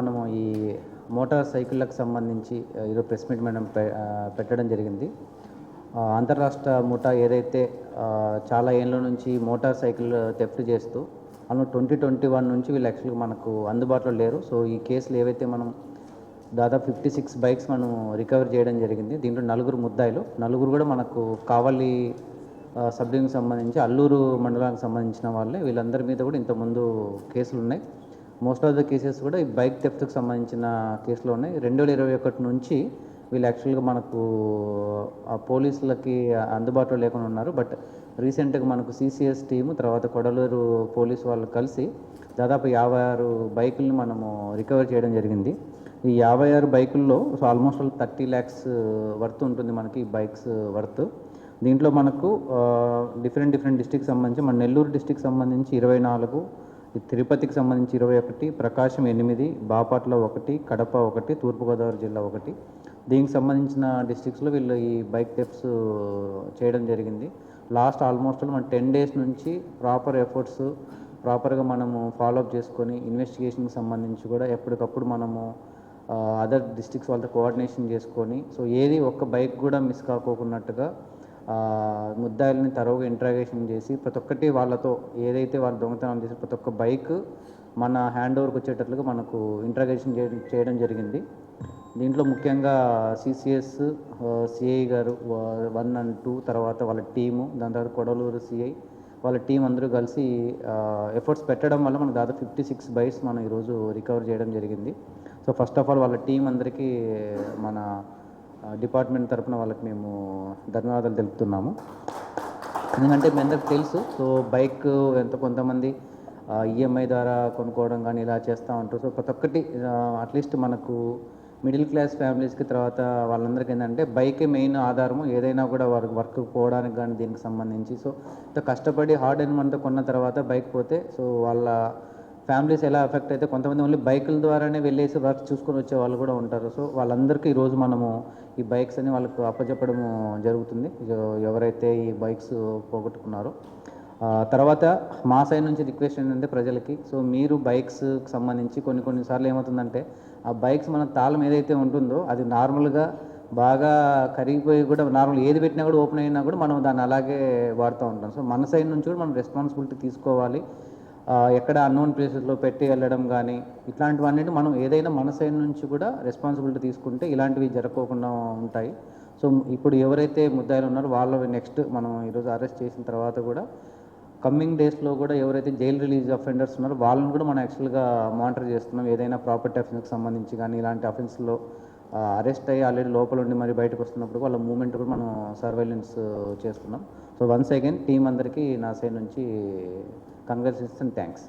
మనము ఈ మోటార్ సైకిళ్ళకు సంబంధించి ఈరోజు ప్రెస్ మీట్ మేడం పె- పెట్టడం జరిగింది. అంతర్రాష్ట్ర ముఠా ఏదైతే చాలా ఏళ్ళ నుంచి మోటార్ సైకిల్ థెఫ్ట్ చేస్తూ మనం ట్వంటీ ట్వంటీ వన్ నుంచి వీళ్ళు యాక్చువల్గా మనకు అందుబాటులో లేరు. సో ఈ కేసులు ఏవైతే మనం దాదాపు ఫిఫ్టీ సిక్స్ బైక్స్ మనం రికవర్ చేయడం జరిగింది. దీంట్లో నలుగురు ముద్దాయిలు. నలుగురు కూడా మనకు కావలి ఆ, సబ్ సంబంధించి అల్లూరు మండలానికి సంబంధించిన వాళ్ళే. వీళ్ళందరి మీద కూడా ఇంతకుముందు కేసులు ఉన్నాయి. మోస్ట్ ఆఫ్ ద కేసెస్ కూడా ఈ బైక్ థెఫ్ట్కి సంబంధించిన కేసులు ఉన్నాయి. రెండు వేల ఇరవై ఒకటి నుంచి వీళ్ళు యాక్చువల్గా మనకు ఆ పోలీసులకి అందుబాటులో లేకుండా ఉన్నారు. బట్ రీసెంట్గా మనకు సిసిఎస్ టీము తర్వాత కొడలూరు పోలీస్ వాళ్ళు కలిసి దాదాపు యాభై ఆరు బైకుల్ని మనము రికవర్ చేయడం జరిగింది. ఈ యాభై ఆరు బైకుల్లో so almost thirty lakhs worth ఉంటుంది మనకి ఈ బైక్స్ వర్త్ దీంట్లో మనకు డిఫరెంట్ డిఫరెంట్ డిస్టిక్ సంబంధించి మన నెల్లూరు డిస్టిక్ సంబంధించి ఇరవై నాలుగు తిరుపతికి సంబంధించి ఇరవై ఒకటి ప్రకాశం ఎనిమిది బాపట్ల ఒకటి కడప ఒకటి తూర్పుగోదావరి జిల్లా ఒకటి. దీనికి సంబంధించిన డిస్ట్రిక్ట్స్లో వీళ్ళు ఈ బైక్ టెప్స్ చేయడం జరిగింది. లాస్ట్ ఆల్మోస్ట్ మన టెన్ డేస్ నుంచి ప్రాపర్ ఎఫర్ట్స్ ప్రాపర్గా మనము ఫాలోఅప్ చేసుకొని ఇన్వెస్టిగేషన్కి సంబంధించి కూడా ఎప్పటికప్పుడు మనము అదర్ డిస్ట్రిక్ట్స్ వాళ్ళతో కోఆర్డినేషన్ చేసుకొని సో ఏది ఒక్క బైక్ కూడా మిస్ కాకోకున్నట్టుగా ముద్దాయిల్ని తరువుగా ఇంట్రాగేషన్ చేసి ప్రతి ఒక్కటి వాళ్ళతో ఏదైతే వాళ్ళు దొంగతనం చేసి ప్రతి ఒక్క బైక్ మన హ్యాండ్ ఓవర్కి వచ్చేటట్లుగా మనకు ఇంట్రాగేషన్ చేయడం జరిగింది. దీంట్లో ముఖ్యంగా సిసిఎస్ సిఐ గారు వన్ అండ్ టూ తర్వాత వాళ్ళ టీము దాని తర్వాత కొడలూరు సిఐ వాళ్ళ టీం అందరూ కలిసి ఎఫర్ట్స్ పెట్టడం వల్ల మనకు దాదాపు ఫిఫ్టీ సిక్స్ బైక్స్ మనం ఈరోజు రికవర్ చేయడం జరిగింది. సో ఫస్ట్ ఆఫ్ ఆల్ వాళ్ళ టీం అందరికీ మన డిపార్ట్మెంట్ తరఫున వాళ్ళకి మేము ధన్యవాదాలు తెలుపుతున్నాము. ఎందుకంటే మీ అందరికి తెలుసు సో బైక్ ఎంత కొంతమంది ఈఎంఐ ద్వారా కొనుక్కోవడం కానీ ఇలా చేస్తూ ఉంటారు. సో ప్రతి ఒక్కటి అట్లీస్ట్ మనకు మిడిల్ క్లాస్ ఫ్యామిలీస్కి తర్వాత వాళ్ళందరికీ ఏంటంటే బైకే మెయిన్ ఆధారము. ఏదైనా కూడా వర్క్ వర్క్ పోవడానికి కానీ దీనికి సంబంధించి. సో ఇంత కష్టపడి హార్డ్ అండ్ మనతో కొన్న తర్వాత బైక్ పోతే సో వాళ్ళ ఫ్యామిలీస్ ఎలా ఎఫెక్ట్ అయితే కొంతమంది ఓన్లీ బైకుల ద్వారానే వెళ్ళేసి వర్క్ చూసుకొని వచ్చే వాళ్ళు కూడా ఉంటారు. సో వాళ్ళందరికీ ఈరోజు మనము ఈ బైక్స్ అని వాళ్ళకు అప్పచెప్పడం జరుగుతుంది. ఎవరైతే ఈ బైక్స్ పోగొట్టుకున్నారో. తర్వాత మా సైడ్ నుంచి రిక్వెస్ట్ ఏంటంటే ప్రజలకి సో మీరు బైక్స్కి సంబంధించి కొన్ని కొన్నిసార్లు ఏమవుతుందంటే ఆ బైక్స్ మన తాళం ఏదైతే ఉంటుందో అది నార్మల్గా బాగా కరిగిపోయి కూడా నార్మల్ ఏది పెట్టినా కూడా ఓపెన్ అయినా కూడా మనం దాన్ని అలాగే వాడుతూ ఉంటాం. సో మన సైడ్ నుంచి కూడా మనం రెస్పాన్సిబిలిటీ తీసుకోవాలి. ఎక్కడ అన్నోన్ ప్లేసెస్లో పెట్టి వెళ్ళడం కానీ ఇట్లాంటివన్నీ మనం ఏదైనా మన సైడ్ నుంచి కూడా రెస్పాన్సిబిలిటీ తీసుకుంటే ఇలాంటివి జరగకుండా ఉంటాయి. సో ఇప్పుడు ఎవరైతే ముద్దాయిలు ఉన్నారో వాళ్ళ నెక్స్ట్ మనం ఈరోజు అరెస్ట్ చేసిన తర్వాత కూడా కమ్మింగ్ డేస్లో కూడా ఎవరైతే జైల్ రిలీజ్ అఫెండర్స్ ఉన్నారో వాళ్ళని కూడా మనం యాక్చువల్గా మానిటర్ చేస్తున్నాం. ఏదైనా ప్రాపర్టీ అఫెన్స్కి సంబంధించి కానీ ఇలాంటి అఫెన్స్లో అరెస్ట్ అయ్యి ఆల్రెడీ లోపల ఉండి మరి బయటకు వస్తున్నప్పుడు వాళ్ళ మూమెంట్ కూడా మనం సర్వైలెన్స్ చేస్తున్నాం. సో వన్స్ అగైన్ టీం అందరికీ నా సైడ్ నుంచి కంగ్రాచులేషన్ థ్యాంక్స్